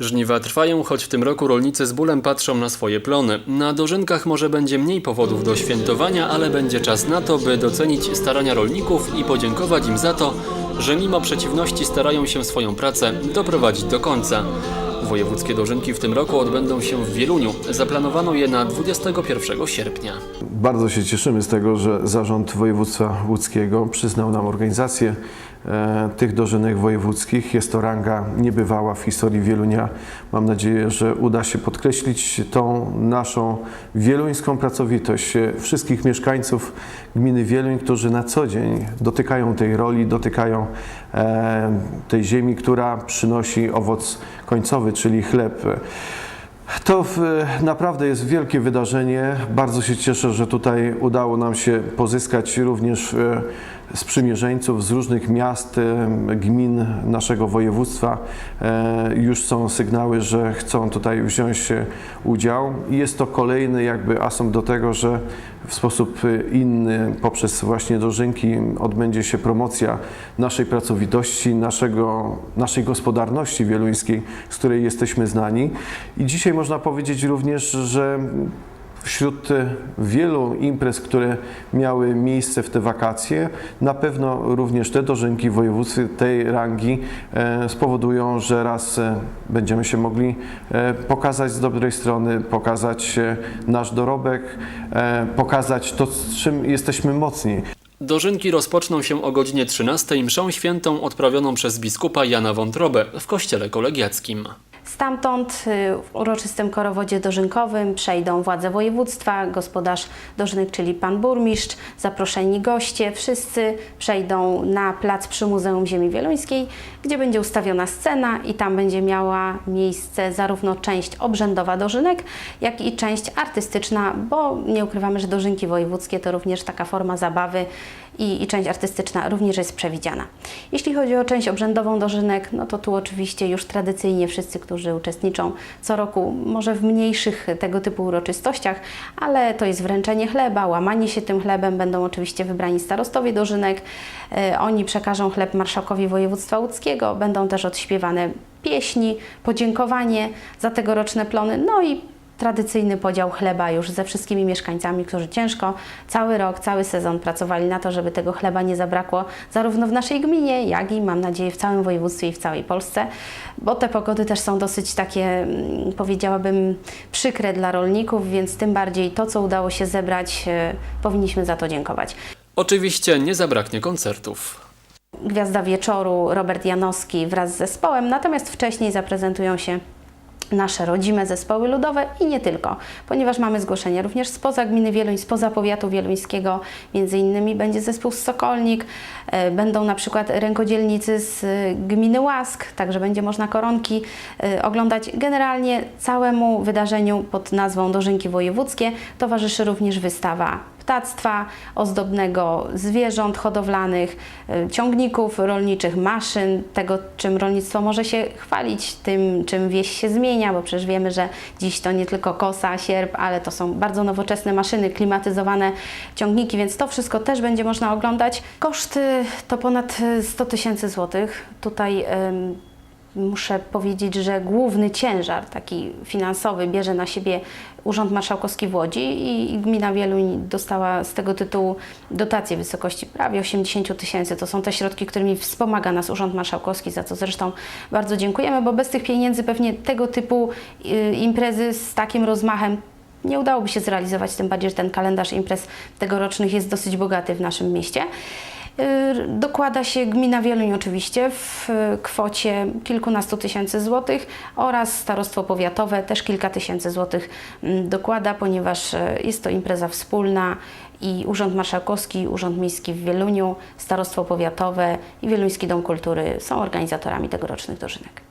Żniwa trwają, choć w tym roku rolnicy z bólem patrzą na swoje plony. Na dożynkach może będzie mniej powodów do świętowania, ale będzie czas na to, by docenić starania rolników i podziękować im za to, że mimo przeciwności starają się swoją pracę doprowadzić do końca. Wojewódzkie dożynki w tym roku odbędą się w Wieluniu. Zaplanowano je na 21 sierpnia. Bardzo się cieszymy z tego, że Zarząd Województwa Łódzkiego przyznał nam organizację e, tych dożynek wojewódzkich. Jest to ranga niebywała w historii Wielunia. Mam nadzieję, że uda się podkreślić tą naszą wieluńską pracowitość e, wszystkich mieszkańców gminy Wieluń, którzy na co dzień dotykają tej roli, dotykają e, tej ziemi, która przynosi owoc końcowy, czyli chleb. To w, naprawdę jest wielkie wydarzenie. Bardzo się cieszę, że tutaj udało nam się pozyskać również e, sprzymierzeńców z różnych miast, e, gmin naszego województwa. E, Już są sygnały, że chcą tutaj wziąć udział. I jest to kolejny jakby asumpt do tego, że w sposób inny poprzez właśnie dożynki odbędzie się promocja naszej pracowitości, naszego, naszej gospodarności wieluńskiej, z której jesteśmy znani. I dzisiaj można powiedzieć również, że wśród e, wielu imprez, które miały miejsce w te wakacje, na pewno również te dożynki w województwie tej rangi e, spowodują, że raz e, będziemy się mogli pokazać z dobrej strony, pokazać nasz dorobek, pokazać to, z czym jesteśmy mocni. Dożynki rozpoczną się o godzinie 13 mszą świętą odprawioną przez biskupa Jana Wątrobę w kościele kolegiackim. Stamtąd y, w uroczystym korowodzie dożynkowym przejdą władze województwa, gospodarz dożynek, czyli pan burmistrz, zaproszeni goście. Wszyscy przejdą na plac przy Muzeum Ziemi Wieluńskiej, gdzie będzie ustawiona scena i tam będzie miała miejsce zarówno część obrzędowa dożynek, jak i część artystyczna, bo nie ukrywamy, że dożynki wojewódzkie to również taka forma zabawy i, i część artystyczna również jest przewidziana. Jeśli chodzi o część obrzędową dożynek, no to tu oczywiście już tradycyjnie wszyscy, którzy uczestniczą co roku, może w mniejszych tego typu uroczystościach, ale to jest wręczenie chleba, łamanie się tym chlebem, będą oczywiście wybrani starostowie dożynek. E, Oni przekażą chleb marszałkowi województwa łódzkiego, będą też odśpiewane pieśni, podziękowanie za tegoroczne plony, no i tradycyjny podział chleba już ze wszystkimi mieszkańcami, którzy ciężko cały rok, cały sezon pracowali na to, żeby tego chleba nie zabrakło zarówno w naszej gminie, jak i mam nadzieję w całym województwie i w całej Polsce, bo te pogody też są dosyć takie, mm, powiedziałabym, przykre dla rolników, więc tym bardziej to, co udało się zebrać, e, powinniśmy za to dziękować. Oczywiście nie zabraknie koncertów. Gwiazda wieczoru Robert Janowski wraz z zespołem, natomiast wcześniej zaprezentują się nasze rodzime zespoły ludowe i nie tylko, ponieważ mamy zgłoszenia również spoza gminy Wieluń, spoza powiatu wieluńskiego, między innymi będzie zespół z Sokolnik, e, będą na przykład rękodzielnicy z e, gminy Łask, także będzie można koronki e, oglądać. Generalnie całemu wydarzeniu pod nazwą Dożynki Wojewódzkie towarzyszy również wystawa ptactwa ozdobnego, zwierząt hodowlanych, y, ciągników rolniczych, maszyn, tego czym rolnictwo może się chwalić, tym czym wieś się zmienia, bo przecież wiemy, że dziś to nie tylko kosa, sierp, ale to są bardzo nowoczesne maszyny, klimatyzowane ciągniki, więc to wszystko też będzie można oglądać. Koszty to ponad y, 100 tysięcy złotych. Tutaj Muszę powiedzieć, że główny ciężar taki finansowy bierze na siebie Urząd Marszałkowski w Łodzi i gmina Wieluń dostała z tego tytułu dotację w wysokości prawie 80 tysięcy. To są te środki, którymi wspomaga nas Urząd Marszałkowski, za co zresztą bardzo dziękujemy, bo bez tych pieniędzy pewnie tego typu y, imprezy z takim rozmachem nie udałoby się zrealizować, tym bardziej, że ten kalendarz imprez tegorocznych jest dosyć bogaty w naszym mieście. Y, Dokłada się gmina Wieluń oczywiście w y, kwocie kilkunastu tysięcy złotych oraz starostwo powiatowe też kilka tysięcy złotych mm, dokłada, ponieważ y, jest to impreza wspólna i Urząd Marszałkowski, Urząd Miejski w Wieluniu, Starostwo Powiatowe i Wieluński Dom Kultury są organizatorami tegorocznych dożynek.